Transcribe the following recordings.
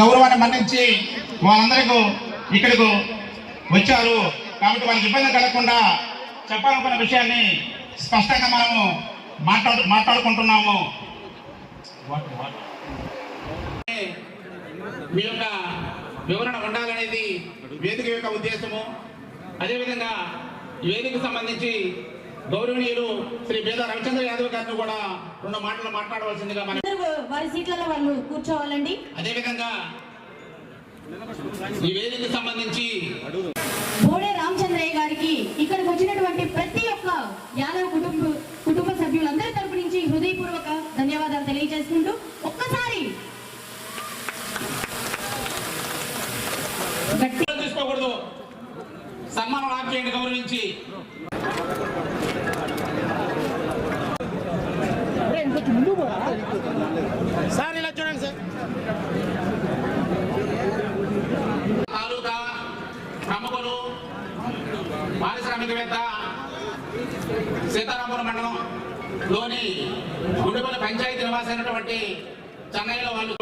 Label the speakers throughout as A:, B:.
A: గౌరవాన్ని మన్నించి వాళ్ళందరికీ ఇక్కడికి వచ్చారు. కాబట్టి వాళ్ళకి ఇబ్బంది కలగకుండా చెప్పాలనుకున్న విషయాన్ని స్పష్టంగా మనము మాట్లాడు మాట్లాడుకుంటున్నాము. మీ యొక్క వివరణ ఉండాలనేది వేదిక యొక్క ఉద్దేశము. అదేవిధంగా వేదికకు సంబంధించి గౌరవనీయులు శ్రీ బేద రవిచంద్ర యాదవ్ గారిని కూడా రెండు మాటలు మాట్లాడవలసిందిగా మనం
B: వారి సీట్లలో వాళ్ళు కూర్చోవాలండి.
A: అదేవిధంగా ఈ వేదికకు సంబంధించి
B: బోడే రామచంద్రయ్య గారికి ఇక్కడికి వచ్చినటువంటి ప్రతి ఒక్క యాదవ్ కుటుంబ కుటుంబ సభ్యులందరి తరపు నుంచి హృదయపూర్వక ధన్యవాదాలు తెలియజేసుకుంటూ ఒక్కసారి
A: తీసుకోకూడదు. సన్మానం ఆప్ చేయండి గౌరవించి
C: సార్ ఇలా చూడండి సార్
A: తాలూకా ప్రముఖులు పారిశ్రామికవేత్త సీతారామపురం మండలం లోని గుడిపల్లి పంచాయతీ నివాసైనటువంటి చెన్నైలో వాళ్ళు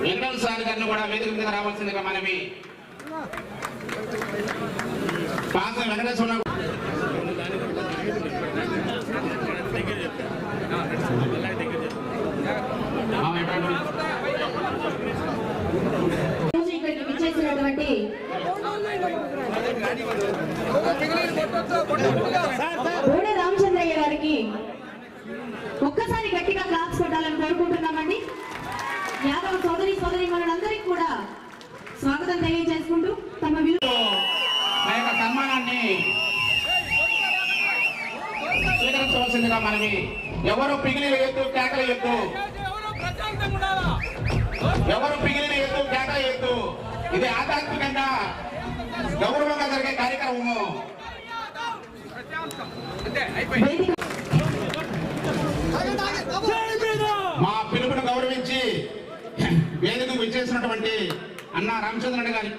A: వెంకట సార్ గారిని కూడా వేదిక మీద రావాల్సిందిగా మనవి. పాత వెంకటేశ్వర ఆ, ఎక్కడ?
B: రోజు ఇక్కడికి విచ్చేసినటువంటి బోడే రామచంద్రయ్య గారికి ఒక్కసారి గట్టిగా క్లాప్స్ కొట్టాలని కోరుకుంటున్నామండి. యాదవ సోదరి సోదరి మనందరికీ కూడా స్వాగతం తెలియజేసుకుంటూ తమ విలు
A: నా యొక్క సన్మానాన్ని స్వీకరించవలసిందిగా మనవి. ఎవరు పిగిలి ఎత్తు కేకల ఎత్తు? ఎవరు పిగిలిన ఎత్తు కేకల ఎత్తు? ఇది ఆధ్యాత్మికంగా గౌరవంగా జరిగే కార్యక్రమము
B: వేదిక
A: మా పిలుపును గౌరవించి వేదికకు విచ్చేసినటువంటి అన్న రామచంద్రన్ గారి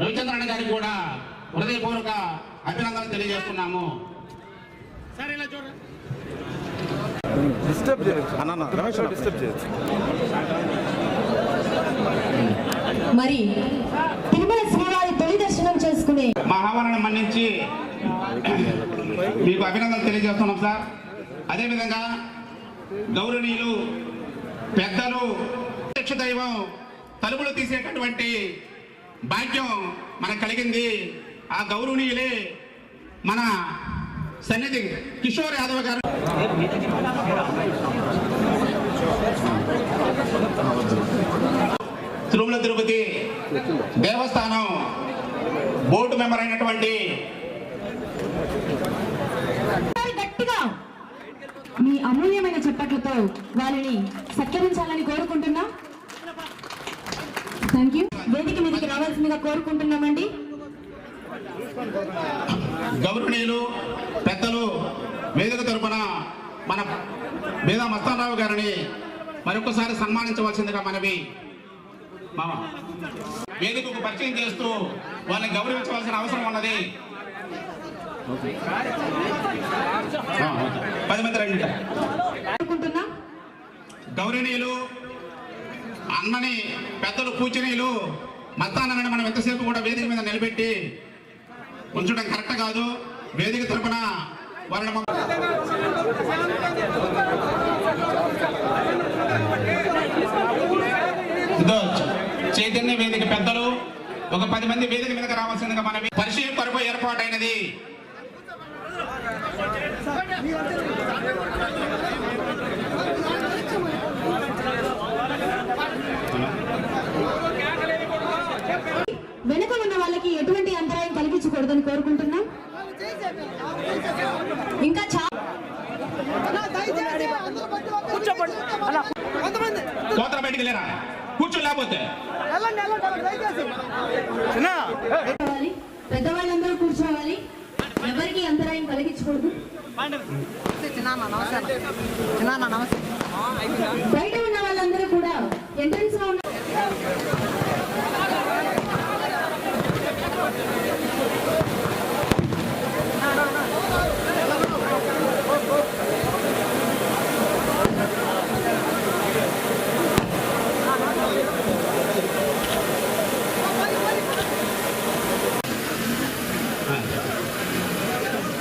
A: రవిచంద్రన్ గారికి కూడా హృదయపూర్వక అభినందనలు తెలియజేస్తున్నాము.
C: సార్ ఇలా చూడండి.
D: డిస్టర్బ్ చేయొచ్చు అన్న రమేష్ డిస్టర్బ్ చేయొచ్చు
B: మరి తిరుమల శ్రీవారి తొలి దర్శనం చేసుకునే
A: మా ఆహ్వానాన్ని మన్నించి మీకు అభినందనలు తెలియజేస్తున్నాం సార్. అదేవిధంగా గౌరవనీయులు పెద్దలు ప్రత్యక్ష దైవం తలుపులు తీసేటటువంటి భాగ్యం మనకు కలిగింది. ఆ గౌరవనీయులే మన సన్నిధి కిషోర్ యాదవ్ గారు. తిరుమల తిరుపతి దేవస్థానం బోర్డు మెంబర్ అయినటువంటి
B: మీ అమూల్యమైన చప్పట్లతో వారిని సత్కరించాలని కోరుకుంటున్నా. థ్యాంక్ యూ వేదిక మీదకి రావాల్సిందిగా కోరుకుంటున్నామండి.
A: గౌరవనీయులు పెద్దలు వేదిక తరపున మన వేద మస్తానరావు గారిని మరొకసారి సన్మానించవలసిందిగా మనవి. మామ వేదికకు పరిచయం చేస్తూ వాళ్ళని గౌరవించవలసిన అవసరం ఉన్నది. పది మంది రండి.
B: కోరుకుంటున్నా.
A: గౌరవనీయులు అన్నని పెద్దలు పూజనీయులు మత్తానని మనం ఎంతసేపు కూడా వేదిక మీద నిలబెట్టి ఉంచడం కరెక్ట్ కాదు. వేదిక తరపున వరణ చైతన్య వేదిక పెద్దలు ఒక పది మంది వేదిక మీదకి రావాల్సిందిగా మన పరిచయం పరుపు ఏర్పాటైనది
B: వెనుక ఉన్న వాళ్ళకి ఎటువంటి అంతరాయం కలిగించకూడదని కోరుకుంటున్నాం. ఇంకా చాలా
A: బయటికి లేరా కూర్చో లేకపోతే.
B: పెద్దవాళ్ళందరూ కూర్చోవాలి. ఎవరికి అంతరాయం కలిగించకూడదు.
E: బయట ఉన్న వాళ్ళందరూ కూడా
B: ఎంట్రన్స్లో ఉన్న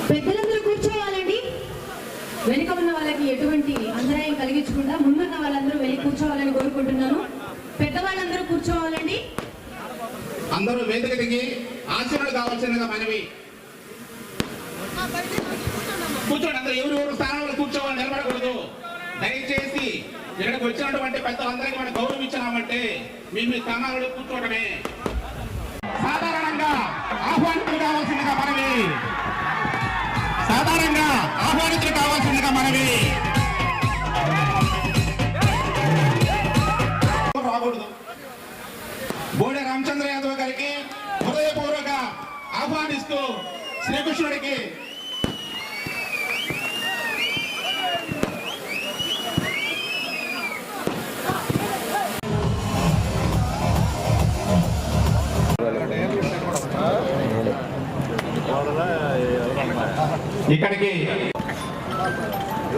B: పెద్దలందరూ కూర్చోవాలండి. వెనుక ఉన్న వాళ్ళకి ఎటువంటి అంతరాయం కలిగించకుండా ముందున్న వాళ్ళందరూ వెళ్ళి కూర్చోవాలని కోరుకుంటున్నాను. పెద్దవాళ్ళందరూ కూర్చోవాలండి.
A: అందరూ వేదిక దిగి ఆశీర్వాదం కావాల్సిందిగా మనవి. కూర్చోండి అందరూ ఎవరు ఎవరు స్థానంలో కూర్చోవాలని నిలబడకూడదు. దయచేసి ఇక్కడికి వచ్చినటువంటి పెద్దలందరికీ మనం గౌరవం ఇచ్చినామంటే మీ మీ స్థానాలలో కూర్చోవడమే. సాధారణంగా ఆహ్వానితులు కావాల్సిందిగా మనవి. కావాల్సిందిగా రాకూడదు. బోడే రామచంద్ర యాదవ్ గారికి హృదయపూర్వక ఆహ్వానిస్తూ శ్రీకృష్ణుడికి ఇక్కడికి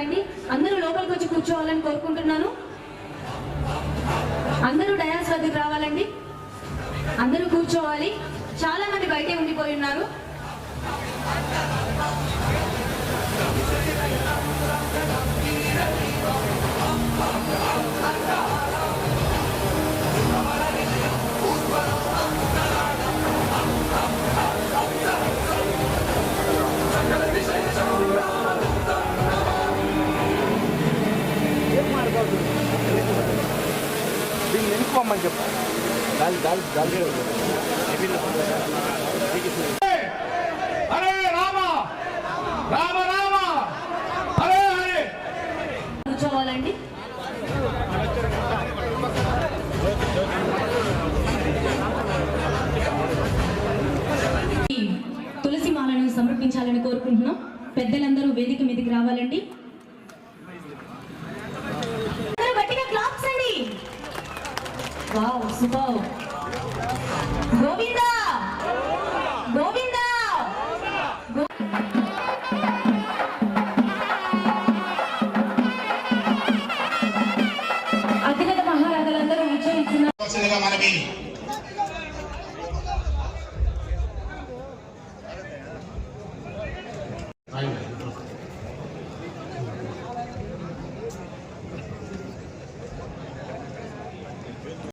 D: బయటే
B: అందరూ లోపలికి వచ్చి కూర్చోవాలని కోరుకుంటున్నాను. అందరూ డయాస్ వద్దకు రావాలండి. అందరూ కూర్చోవాలి. చాలా మంది బయటే ఉండిపోయి ఉన్నారు.
D: దీన్ని చెప్పు. గాలి గాలి గాలి
A: హరే రామ రామ రామ హరే హరే
B: కూర్చోవాలండి ఈ తులసి మాలను సమర్పించాలని కోరుకుంటున్నాం పెద్దలందరూ వేదిక మీదకి రావాలండి అందరూ గట్టిగా క్లాప్స్ అండి వావ్ సూపర్ గోవిందా! మహారాజులందరూ